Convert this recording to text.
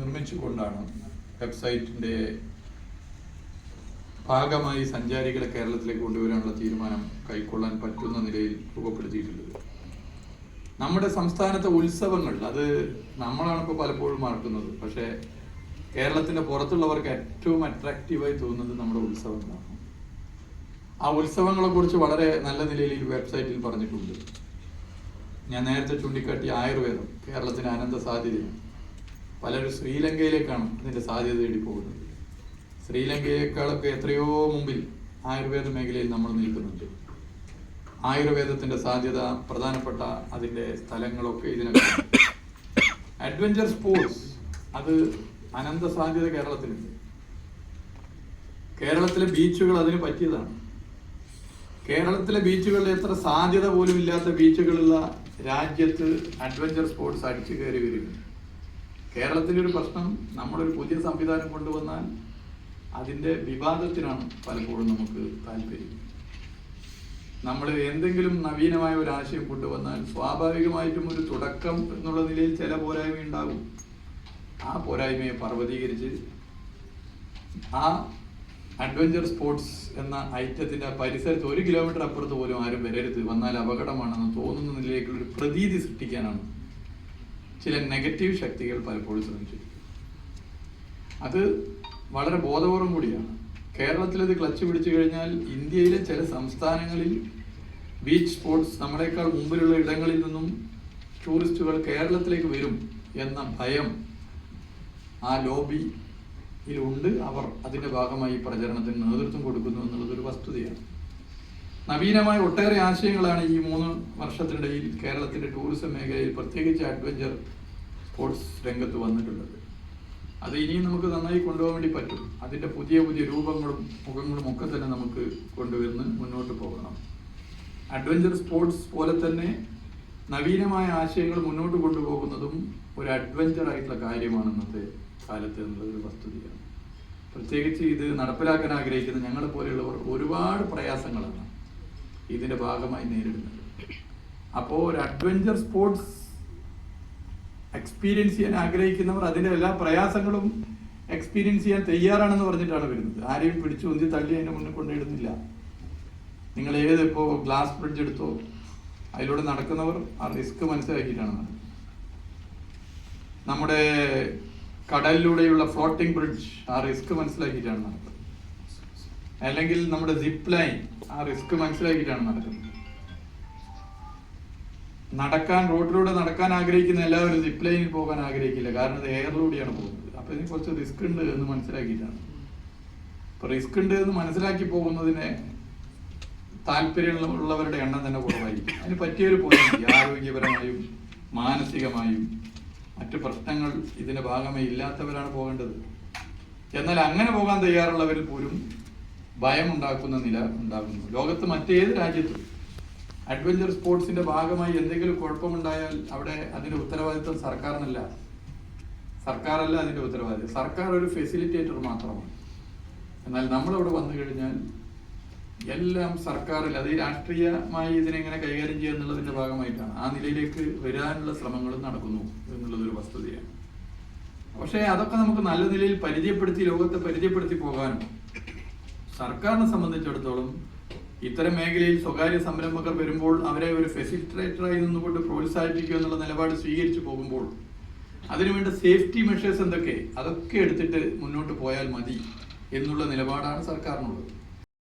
നിർമ്മിച്ചുകൊണ്ടാണ് വെബ്സൈറ്റിന്റെ ഭാഗമായി സഞ്ചാരികളെ കേരളത്തിലേക്ക് കൊണ്ടുവരാനുള്ള തീരുമാനം കൈക്കൊള്ളാൻ പറ്റുന്ന നിലയിൽ രൂപപ്പെടുത്തിയിട്ടുള്ളത്. നമ്മുടെ സംസ്ഥാനത്തെ ഉത്സവങ്ങൾ അത് നമ്മളാണ് ഇപ്പോൾ പലപ്പോഴും മറക്കുന്നത്. പക്ഷേ കേരളത്തിന്റെ പുറത്തുള്ളവർക്ക് ഏറ്റവും അട്രാക്റ്റീവായി തോന്നുന്നത് നമ്മുടെ ഉത്സവങ്ങളാണ്. ആ ഉത്സവങ്ങളെ കുറിച്ച് വളരെ നല്ല നിലയിൽ ഈ വെബ്സൈറ്റിൽ പറഞ്ഞിട്ടുണ്ട്. ഞാൻ നേരത്തെ ചൂണ്ടിക്കാട്ടിയ ആയുർവേദം കേരളത്തിന് അനന്ത സാധ്യതയാണ്. പലരും ശ്രീലങ്കയിലേക്കാണ് അതിന്റെ സാധ്യത തേടി പോകുന്നത് ശ്രീലങ്കയേക്കാളൊക്കെ എത്രയോ മുമ്പിൽ ആയുർവേദ മേഖലയിൽ നമ്മൾ നിൽക്കുന്നുണ്ട്. ആയുർവേദത്തിന്റെ സാധ്യത പ്രധാനപ്പെട്ട അതിന്റെ സ്ഥലങ്ങളൊക്കെ ഇതിനകത്ത് അഡ്വഞ്ചർ സ്പോർട്സ് അത് അനന്ത സാധ്യത കേരളത്തിലുണ്ട്. കേരളത്തിലെ ബീച്ചുകൾ അതിന് പറ്റിയതാണ്. കേരളത്തിലെ ബീച്ചുകളിൽ എത്ര സാധ്യത പോലും ഇല്ലാത്ത ബീച്ചുകളുള്ള രാജ്യത്ത് അഡ്വഞ്ചർ സ്പോർട്സ് അടിച്ചു കയറി വരികയാണ്. കേരളത്തിലെ ഒരു പ്രശ്നം നമ്മളൊരു പുതിയ സംവിധാനം കൊണ്ടുവന്നാൽ അതിന്റെ വിവാദത്തിനാണ് പലപ്പോഴും നമുക്ക് താല്പര്യം. നമ്മൾ എന്തെങ്കിലും നവീനമായ ഒരു ആശയം കൊണ്ടുവന്നാൽ സ്വാഭാവികമായിട്ടും ഒരു തുടക്കം എന്നുള്ള നിലയിൽ ചില പോരായ്മ ഉണ്ടാകും. ആ പോരായ്മയെ പർവതീകരിച്ച് ആ അഡ്വഞ്ചർ സ്പോർട്സ് എന്ന ഐറ്റത്തിന്റെ പരിസരത്ത് ഒരു കിലോമീറ്റർ അപ്പുറത്ത് പോലും ആരും വരരുത് വന്നാൽ അപകടമാണെന്ന് തോന്നുന്ന നിലയിലേക്കുള്ള ഒരു പ്രതീതി സൃഷ്ടിക്കാനാണ് ചില നെഗറ്റീവ് ശക്തികൾ പലപ്പോഴും ശ്രമിച്ചു അത് വളരെ ബോധപൂർവം കൂടിയാണ്. കേരളത്തിൽ ഇത് ക്ലച്ച് പിടിച്ചു കഴിഞ്ഞാൽ ഇന്ത്യയിലെ ചില സംസ്ഥാനങ്ങളിൽ ബീച്ച് സ്പോർട്സ് നമ്മളെക്കാൾ മുമ്പിലുള്ള ഇടങ്ങളിൽ നിന്നും ടൂറിസ്റ്റുകൾ കേരളത്തിലേക്ക് വരും എന്ന ഭയം ആ ലോബിയിലുണ്ട് അവർ അതിന്റെ ഭാഗമായി പ്രചരണത്തിന് നേതൃത്വം കൊടുക്കുന്നു എന്നുള്ളത് ഒരു വസ്തുതയാണ്. നവീനമായ ഒട്ടേറെ ആശയങ്ങളാണ് ഈ മൂന്ന് വർഷത്തിനിടയിൽ കേരളത്തിന്റെ ടൂറിസം മേഖലയിൽ പ്രത്യേകിച്ച് അഡ്വഞ്ചർ സ്പോർട്സ് രംഗത്ത് വന്നിട്ടുള്ളത്. അത് ഇനിയും നമുക്ക് നന്നായി കൊണ്ടുപോകാൻ വേണ്ടി പറ്റും. അതിന്റെ പുതിയ പുതിയ രൂപങ്ങളും മുഖങ്ങളും ഒക്കെ തന്നെ നമുക്ക് കൊണ്ടുവരുന്ന് മുന്നോട്ട് പോകണം. അഡ്വഞ്ചർ സ്പോർട്സ് പോലെ തന്നെ നവീനമായ ആശയങ്ങൾ മുന്നോട്ട് കൊണ്ടുപോകുന്നതും ഒരു അഡ്വഞ്ചർ ആയിട്ടുള്ള കാര്യമാണ് ഇന്നത്തെ കാലത്ത് എന്നുള്ളത് ഒരു വസ്തുതയാണ്. പ്രത്യേകിച്ച് ഇത് നടപ്പിലാക്കാൻ ആഗ്രഹിക്കുന്ന ഞങ്ങളെ പോലെയുള്ളവർ ഒരുപാട് പ്രയാസങ്ങളാണ്. ഇതിന്റെ ഭാഗമായി നേരിടുന്നത്. അപ്പോൾ ഒരു അഡ്വഞ്ചർ സ്പോർട്സ് എക്സ്പീരിയൻസ് ചെയ്യാൻ ആഗ്രഹിക്കുന്നവർ അതിന്റെ എല്ലാ പ്രയാസങ്ങളും എക്സ്പീരിയൻസ് ചെയ്യാൻ തയ്യാറാണെന്ന് പറഞ്ഞിട്ടാണ് വരുന്നത്. ആരെയും പിടിച്ചു ഒന്നി തള്ളി അതിനെ മുന്നിൽ കൊണ്ടിടുന്നില്ല നിങ്ങൾ ഏത് ഗ്ലാസ് ബ്രിഡ്ജ് എടുത്തോ അതിലൂടെ നടക്കുന്നവർ ആ റിസ്ക് മനസ്സിലാക്കിയിട്ടാണ് നമ്മുടെ കടലിലൂടെയുള്ള ഫ്ലോട്ടിംഗ് ബ്രിഡ്ജ് ആ റിസ്ക് മനസ്സിലാക്കിയിട്ടാണ് നടക്കുന്നത്. അല്ലെങ്കിൽ നമ്മുടെ സിപ്പ് ലൈൻ ആ റിസ്ക് മനസ്സിലാക്കിയിട്ടാണ് നടക്കുന്നത്. നടക്കാൻ റോഡിലൂടെ നടക്കാൻ ആഗ്രഹിക്കുന്ന എല്ലാവരും സിപ്പ് ലൈനിൽ പോകാൻ ആഗ്രഹിക്കില്ല. കാരണം ഇത് എയറിലൂടെയാണ് പോകുന്നത്. അപ്പൊ ഇതിന് കുറച്ച് റിസ്ക് ഉണ്ട് എന്ന് മനസ്സിലാക്കിയിട്ടാണ്. അപ്പൊ റിസ്ക് ഉണ്ട് എന്ന് മനസ്സിലാക്കി പോകുന്നതിനെ താല്പര്യമുള്ളവരുടെ എണ്ണം തന്നെ കുറവായിരിക്കും. അതിന് പറ്റിയൊരു പോയിന്റ് ആരോഗ്യപരമായും മാനസികമായും മറ്റു പ്രശ്നങ്ങൾ ഇതിന്റെ ഭാഗമായി ഇല്ലാത്തവരാണ് പോകേണ്ടത്. എന്നാൽ അങ്ങനെ പോകാൻ തയ്യാറുള്ളവരിൽ പോലും ഭയം ഉണ്ടാക്കുന്ന നില ഉണ്ടാകുന്നു. ലോകത്ത് മറ്റേത് രാജ്യത്തും അഡ്വഞ്ചർ സ്പോർട്സിന്റെ ഭാഗമായി എന്തെങ്കിലും കുഴപ്പമുണ്ടായാൽ അവിടെ അതിന്റെ ഉത്തരവാദിത്വം സർക്കാരിനല്ല. സർക്കാരല്ല അതിന്റെ ഉത്തരവാദിത്വം. സർക്കാർ ഒരു ഫെസിലിറ്റേറ്റർ മാത്രമാണ്. എന്നാൽ നമ്മളവിടെ വന്നു കഴിഞ്ഞാൽ എല്ലാം സർക്കാരിൽ അത് രാഷ്ട്രീയമായി ഇതിനെങ്ങനെ കൈകാര്യം ചെയ്യുക എന്നുള്ളതിന്റെ ഭാഗമായിട്ടാണ്. ആ നിലയിലേക്ക് വരാനുള്ള ശ്രമങ്ങളും നടക്കുന്നു എന്നുള്ളതൊരു വസ്തുതയാണ്. പക്ഷേ അതൊക്കെ നമുക്ക് നല്ല നിലയിൽ പരിചയപ്പെടുത്തി ലോകത്തെ പരിചയപ്പെടുത്തി പോകാനും സർക്കാരിനെ സംബന്ധിച്ചിടത്തോളം ഇത്തരം മേഖലയിൽ സ്വകാര്യ സംരംഭകർ വരുമ്പോൾ അവരെ ഒരു ഫെസിലിറ്റേറ്ററായി നിന്നുകൊണ്ട് പ്രോത്സാഹിപ്പിക്കുക എന്നുള്ള നിലപാട് സ്വീകരിച്ചു പോകുമ്പോൾ അതിനുവേണ്ട സേഫ്റ്റി മെഷേഴ്സ് എന്തൊക്കെ? അതൊക്കെ എടുത്തിട്ട് മുന്നോട്ട് പോയാൽ മതി എന്നുള്ള നിലപാടാണ് സർക്കാരിനുള്ളത്.